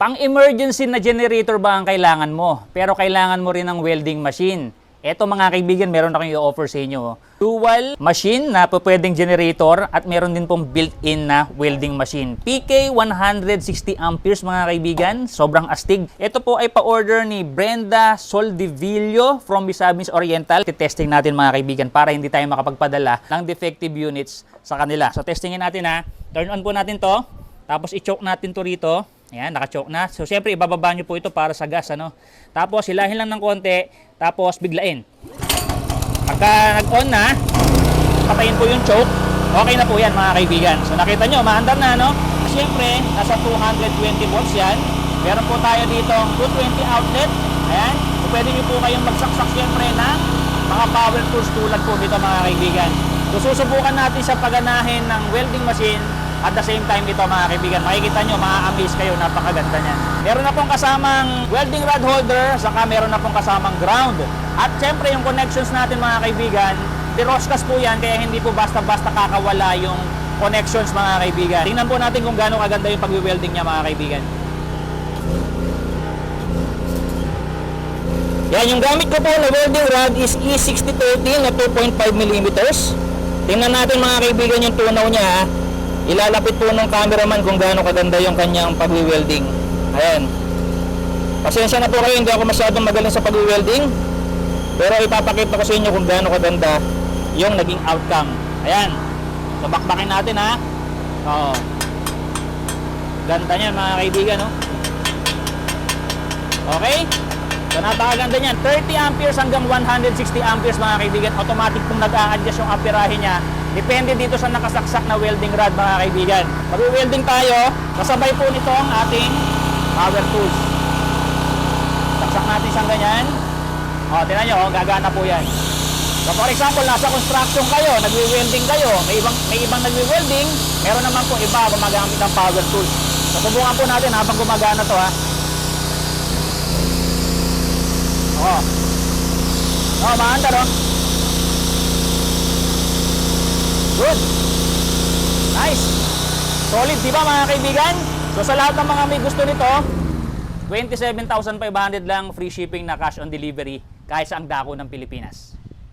Pang-emergency na generator ba ang kailangan mo? Pero kailangan mo rin ng welding machine. Eto mga kaibigan, meron akong i-offer sa inyo. oh. Dual machine na pwedeng generator at meron din pong built-in na welding machine. PK 160 amperes mga kaibigan, sobrang astig. Ito po ay pa-order ni Brenda Soldivillo from Misamis Oriental. Testing natin mga kaibigan para hindi tayo makapagpadala ng defective units sa kanila. So testingin natin ha. Turn on po natin to. Tapos i-choke natin to rito. Ayan, naka-choke na. So, siyempre, ibababa nyo po ito para sa gas, ano? Tapos, hilahin lang ng konti. Tapos, biglain. Pagka nag-on na, patayin po yung choke. Okay na po yan, mga kaibigan. So, nakita nyo, maandar na, no? Siyempre, nasa 220 volts yan. Meron po tayo dito 220 outlet. Ayan. So, pwede nyo po kayong magsaksak siyempre na mga power tools tulad po dito, mga kaibigan. So, susubukan natin sa paganahin ng welding machine at the same time ito mga kaibigan, makikita nyo, maa-amaze kayo, napakaganda niyan. Meron na pong kasamang welding rod holder, saka meron na pong kasamang ground. At syempre yung connections natin mga kaibigan, diroskas po yan, kaya hindi po basta-basta kakawala yung connections mga kaibigan. Tingnan po natin kung gaano kaganda yung pag-welding niya mga kaibigan. Yan, yung gamit ko po na welding rod is E E6030 na 2.5 mm. Tingnan natin mga kaibigan yung tunaw niya. Ilalapit po ng cameraman kung gaano kaganda yung kanyang pag-welding. Ayan. Pasensya na po kayo, hindi ako masyadong magaling sa pag-welding. Pero ipapakita ko sa inyo kung gaano kaganda yung naging outcome. Ayan. So bakbakin natin ha. Oo. Ganda niyan mga kaibigan, no? Okay? So napakaganda niyan. 30 amperes hanggang 160 amperes mga kaibigan. Automatic pong nag-a-adjust yung amperahe niya. Depende dito sa nakasaksak na welding rod mga kaibigan. Mag-welding tayo, kasabay po nito ang ating power tools. Saksak natin siyang ganyan. O, tinan nyo, oh, gagana po yan. So for example, nasa construction kayo, nagwe-welding kayo, may ibang, may ibang nagwe-welding, meron naman po iba gumagamit ng power tools. So subukan po natin habang gumagana to ha. Oo. Oo, maandar oh. Good. Nice. Solid, di ba mga kaibigan? So sa lahat ng mga may gusto nito, 27,500 lang free shipping na cash on delivery kahit sa ang dako ng Pilipinas.